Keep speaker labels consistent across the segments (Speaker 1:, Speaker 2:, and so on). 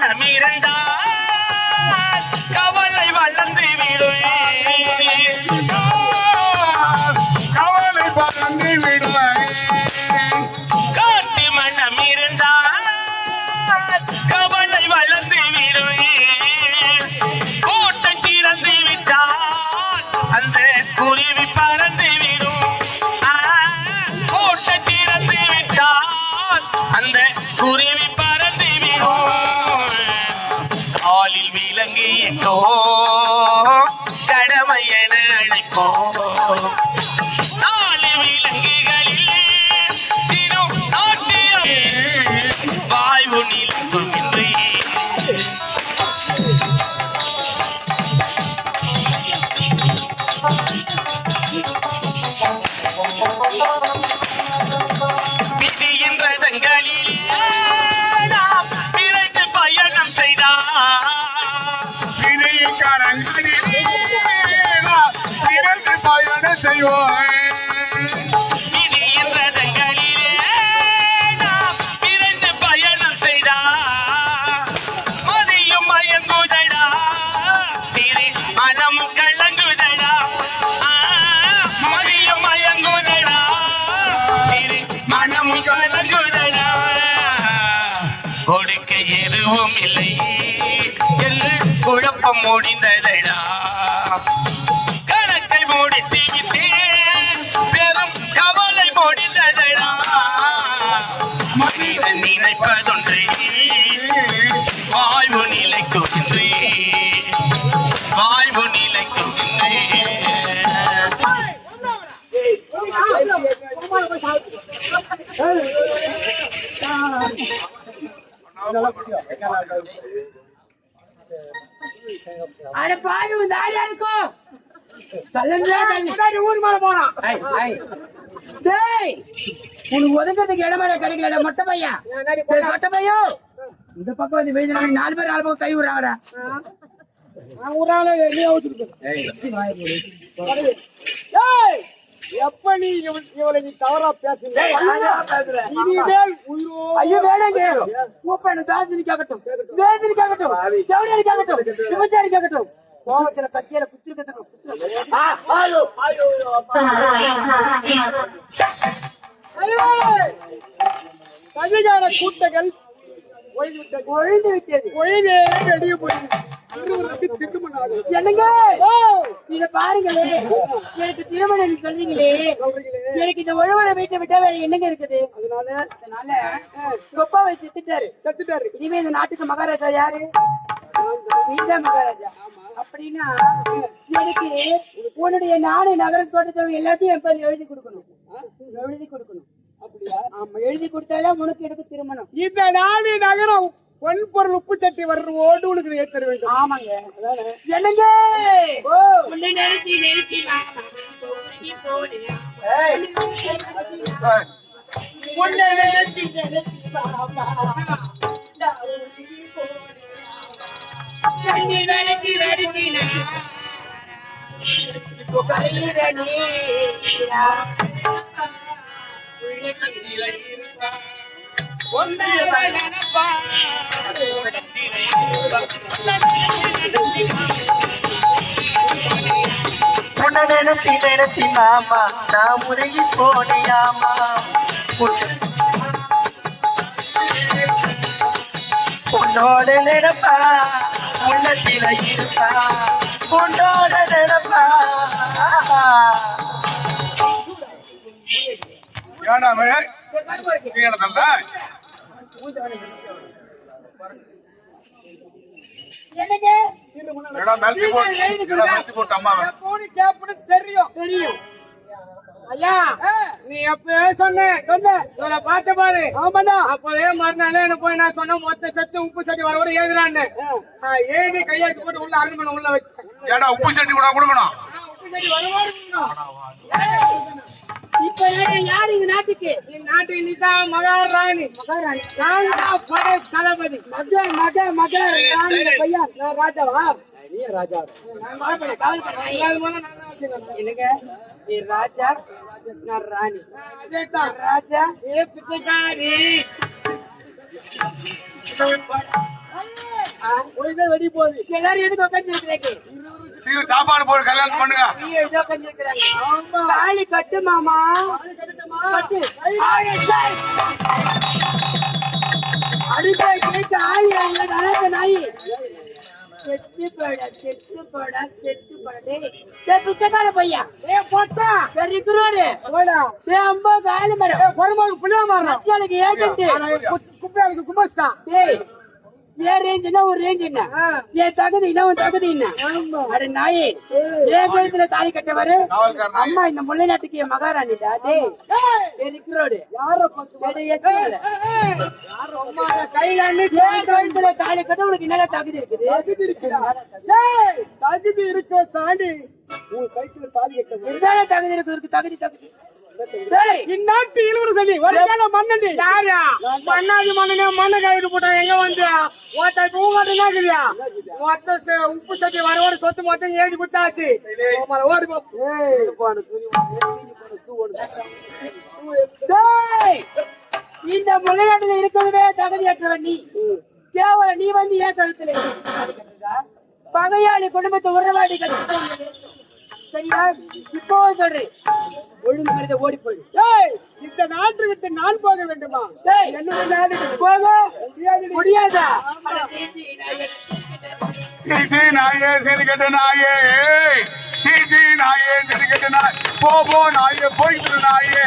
Speaker 1: மனம் இருந்தால் கொடுக்க எதுவும் இல்லை எல்லாம் குழப்பம் முடிந்ததடா மனிதன் நினைப்பதொன்றே வாழ்வு நிலைக்குகின்றே வாழ்வு நிலைக்குகின்றே
Speaker 2: அட பாரு உன் இருக்கும்? தள்ளி
Speaker 3: ஊர் மேல போறான்
Speaker 2: டேய் உனக்கு ஒதுங்கிறதுக்கு இடமாட கிடைக்கலடா மொட்டை பையன். மொட்டை பையன் இந்த பக்கம் வந்து வெயில நாலு பேர் நாலு பக்கம் கை விடுறாங்கடா
Speaker 3: எப்ப நீ இவளை நீ தவறா பேசுங்க இனிமேல்
Speaker 2: ஐயோ வேணாங்க மூப்பனு தாசினி கேட்கட்டும். தேசினி கேட்கட்டும். தேவடியாரி கேட்கட்டும். விபச்சாரி கேட்கட்டும். கோவத்துல கத்தியில குத்திரு கத்தணும்
Speaker 3: அதிகார கூட்டங்கள் ஒழிந்து விட்டது.
Speaker 2: ஒழிந்து
Speaker 3: வெளியே திருமணம்
Speaker 2: என்னங்க?
Speaker 3: ஓ!
Speaker 2: இத பாருங்களே. எனக்கு திருமணம் சொல்றீங்களே எனக்கு இந்த ஒழுவரை வீட்டை விட்டா வேற என்னங்க இருக்குது?
Speaker 3: அதனால?
Speaker 2: அதனால கொப்பா வச்சு திட்டாரு
Speaker 3: செத்துட்டாரு.
Speaker 2: இனிமே இந்த நாட்டுக்கு மகாராஜா யாரு? நீதான் மகாராஜா. அப்படின்னா எனக்கு உன்னுடைய நாடு நகர தோட்டத்தை எல்லாத்தையும் என் பேர்ல எழுதி கொடுக்கணும். எழுதி கொடுக்கணும்.
Speaker 3: அப்படியா?
Speaker 2: ஆமா எழுதி கொடுத்தாதான் உனக்கு எனக்கு திருமணம்.
Speaker 3: இந்த நாடு நகரம் பொன் பொருள் உப்பு சட்டி வர்ற ஓடு உனக்கு ஏத்தர வேண்டும்.
Speaker 2: ஆமாங்க. என்னங்க?
Speaker 3: ஓ!
Speaker 2: உன்னை நினைச்சு நினைச்சு. உன்னை நினைச்சு நினைச்சு
Speaker 1: ஒன்றை நினைப்பா.
Speaker 4: வருத்தினா நினைச்சி நினைச்சி மாமா நான் முறையி போனியாமா. உன்னோட நினைப்பா. உள்ளத்தில இருப்பா உன்னோட நினைப்பா.
Speaker 5: ஏடா கீழதல்ல
Speaker 3: தெரியும்.
Speaker 2: தெரியும்.
Speaker 3: ஐயா நீ எப்பவே சொன்ன. சொன்ன. இவரை பார்த்த பாரு. ஆமாடா அப்பவே மறுநாளே என்ன போய் நான் சொன்ன மொத்த சத்து உப்பு சட்டி வர கூட எழுதுறான்னு எழுதி கையாக்கி போட்டு உள்ள அரண்மனை உள்ள வச்சேன்.
Speaker 5: ஏடா உப்பு சட்டி கூட கொடுக்கணும்.
Speaker 3: உப்பு சட்டி வரவாறு
Speaker 2: இப்ப யாரு இந்த நாட்டுக்கு?
Speaker 3: நாட்டுக்கு நீதான் மகாராணி.
Speaker 2: மகாராணி.
Speaker 3: நான் தான் படை தளபதி.
Speaker 2: மக மக மக ராணி பையன்.
Speaker 3: நான் ராஜாவா?
Speaker 2: நீ ராஜா. என்னங்க? நீ ராஜா நான் ராணி. ராஜா
Speaker 3: ஏ பிச்சைக்காரி வெடி போகுது.
Speaker 2: எல்லாரும் எதுக்கு உட்காந்துருக்கிறீங்க
Speaker 5: சீக்கிரம் சாப்பாடு போட்டு கல்யாணம் பண்ணுங்க.
Speaker 2: தாலி கட்டு மாமா. கட்டு. அடுத்த நாய். செத்து போட செத்து போட செத்து போட. டேய் டேய் பிச்சைக்கார பையா
Speaker 3: ஏ போட்டா
Speaker 2: சரி குருவாரு
Speaker 3: போடா.
Speaker 2: டேய் அம்பா காலி மரம் ஏஜென்ட்
Speaker 3: குப்பையாளுக்கு
Speaker 2: டேய் என் ரேஞ்சுனா ஒரு ரேஞ்ச் என்ன? என் தகுதி என்ன உன் தகுதி என்ன? அட நாயே என் கழுத்துல தாலி கட்டவரு. அம்மா இந்த முல்லை நாட்டுக்கு என் மகாராணிடா டேய் இருக்கிறோடு யார கையில என் கழுத்துல தாலி கட்ட உனக்கு என்னடா தகுதி இருக்குது?
Speaker 3: தகுதி இருக்க தாண்டி உன் கைக்குள்ள தாலி கட்ட
Speaker 2: என்னடா தகுதி இருக்கு? தகுதி தகுதி.
Speaker 3: இந்நாட்டு இளவரசடி வருங்கால மன்னடி யாரா மன்னாதி மன்னனே மண்ணை கைவிட்டு போட்டான் எங்க வந்து? ஒருத்த இப்ப மொத்த உப்பு சட்டி வர சொத்து மொத்தம் எழுதி குத்தாச்சு. ஓடி
Speaker 2: இந்த முல்லை நாட்டுல இருக்கிறதே தகுதியற்றவன் நீ. கேவலம் நீ வந்து ஏன் கழுத்துல? பகையாளி குடும்பத்தை உறவாடி கட்டு சரியா? இப்போ சொல்றேன். ஒழுங்கு மனித ஓடி போயிடு.
Speaker 3: ஏய் இந்த நாட்டு விட்டு நான் போக வேண்டுமா?
Speaker 2: டேய்,
Speaker 3: என்னுடைய நாடு
Speaker 2: போக. முடியாதா.
Speaker 5: சீசி நாயே சரி கட்ட நாயே. ஏய். சீசி நாயே சரி கட்ட நாய். போ போ நாயே போய்கிட்டு நாயே.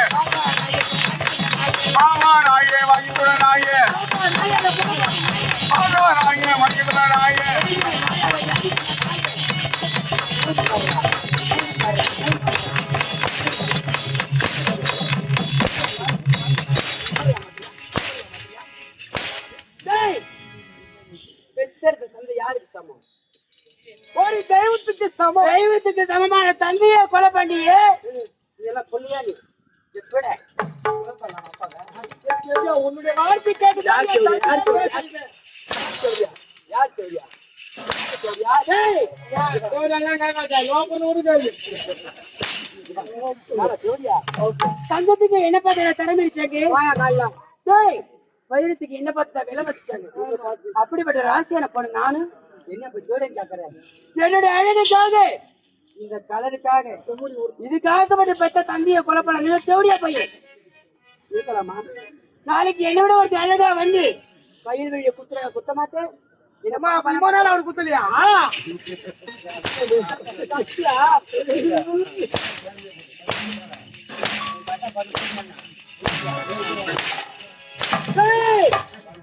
Speaker 5: மாமா நாயே வாங்கிட்டு நாயே. மாமா நாயே வாங்கிட்டு நாயே.
Speaker 2: சமம்
Speaker 3: ஒரு தெய்வத்துக்கு சமம்
Speaker 2: தெய்வத்துக்கு சமமான தந்தையை கொலை பண்ணியே இதெல்லாம் பொல்லியா நீ எப்பட
Speaker 3: உன்னுடைய வார்த்தை கேட்டு
Speaker 2: யார் டேய் தங்கத்துக்கு என்ன பார்த்த திறமை இருச்சாக்கு வைரத்துக்கு என்ன பார்த்தா விலை அப்படிப்பட்ட ராசியான பொண்ணு நானு என்னுடைய அழகுக்காக இந்த கலருக்காக இதுக்காக மட்டும் பெத்த தந்தைய கொலை பண்ண. நீ தேவடியா பையன் இருக்கலாமா நாளைக்கு என்னை விட ஒரு அழகா வந்து. பயிர் வழிய குத்துற குத்த மாட்டேன். என்னமா
Speaker 3: ரொம்ப நாள் அவர் குத்தலையா!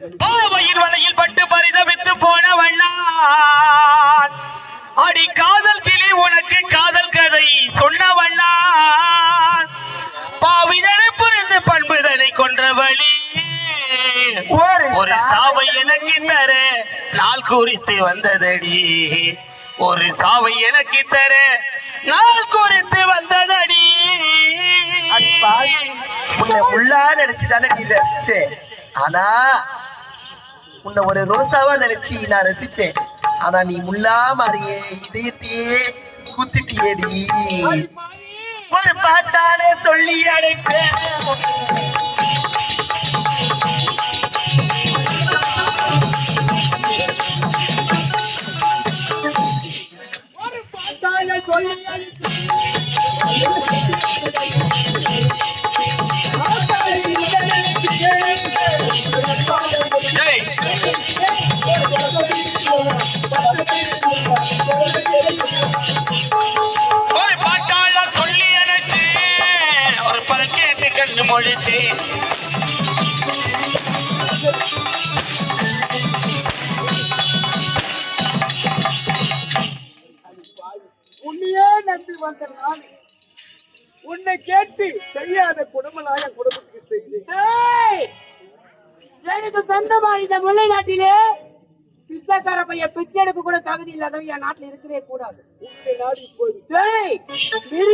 Speaker 1: பாவையின் வலையில் பட்டு பரிதவித்து போன வண்ணான். அடி காதல் கிளி உனக்கு காதல் கதை சொன்ன வண்ணான். பாவிதனை புரிந்து பண்புதனை கொன்றவழி ஒரு சாவை எனக்கு தர நாள் குறித்து வந்ததடி. ஒரு சாவை எனக்கு தர நாள் குறித்து வந்ததடி.
Speaker 4: உன்னை முள்ளா நினைச்சுதானே நீ ஆனா உன்னை ஒரு ரோசாவா நினைச்சு நான் ரசிச்சேன். ஆனா நீ முள்ளா மாறியே இதயத்தையே குத்திட்டியடி. ஒரு பாட்டாலே சொல்லி அடைப்பேன்.
Speaker 1: டேய், மொழிச்சு.
Speaker 3: உன்னையே நம்பி வந்த நான் உன்னை கேட்டு செய்யாத குடும்பலாய குடும்பத்துக்கு செய்தேன்!
Speaker 2: எனக்கு சொந்தமான இந்த முல்லை நாட்டிலே பிச்சைக்கார பையன் பிச்சை எடுக்க கூட தகுதி இல்லாதவன் என் நாட்டுல இருக்கவே கூடாது.
Speaker 3: உன்னை நாடு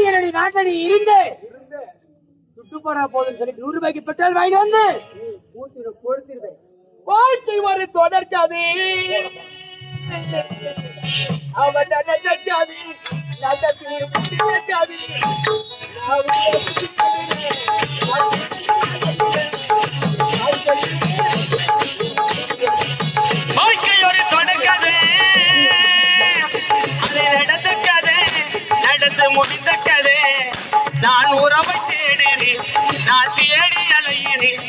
Speaker 2: என்னுடைய நாட்டுல நீ இருந்து
Speaker 3: இருந்த
Speaker 2: துட்டு போனா போதும் சொல்லி நூறு ரூபாய்க்கு பெட்ரோல் வாங்கிட்டு வந்து ஊத்திடும் கொடுத்துருவேன்
Speaker 3: வாழ்க்கை வரை தொடர்க்காது. அவன் நடக்காது நடத்தி
Speaker 1: நடக்காது வாழ்க்கையோடு தொடர்க்காது. அது நடந்த கதை நடந்து முடிந்த கதை நான் உறவை தேடி அலையிறேன்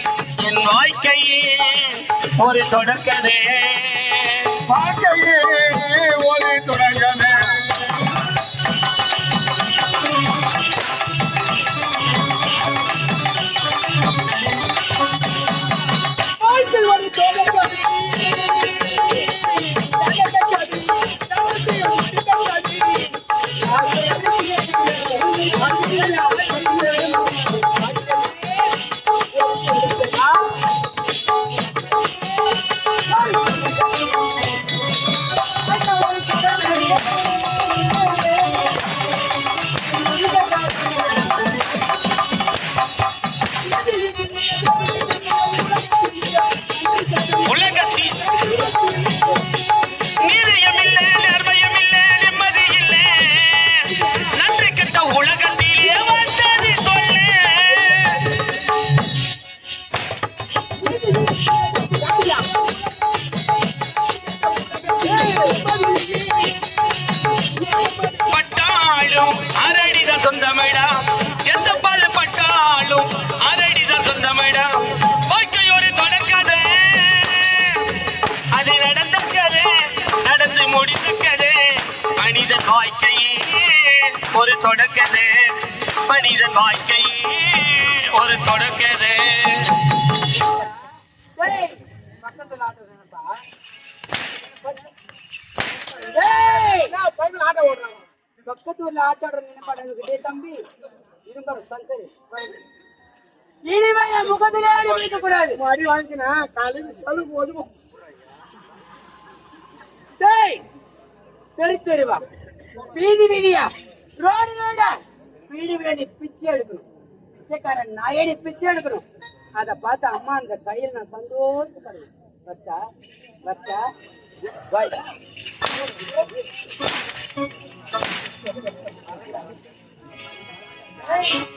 Speaker 1: என் வாழ்க்கையே ஒரு தொடக்கதே வாழ்க்கையே தொடக்கது. மனிதன் வாழ்க்கை ஒரு தொடக்கது.
Speaker 2: பக்கத்துல ஆட்டோட டேய்,
Speaker 3: ஆட்டோ
Speaker 2: பக்கத்து நினைப்பாடு தம்பி. இரும்பர் சங்கரி. இனிமே முகத்திலே அடி வைக்க கூடாது.
Speaker 3: அடி வாங்கினா காலையில் சலுகு ஒதுவும்
Speaker 2: டேய் தெரு தெருவா வீதி வீதியா ரோடு வேண்டாம் வீடு வேண்டி பிச்சை எடுக்கணும். பிச்சைக்காரன் நயனி பிச்சை எடுக்கணும். அதை பார்த்து அம்மா அந்த கையில் நான் சந்தோஷப்படுவேன். வட்டா வட்டா பாய். Hey!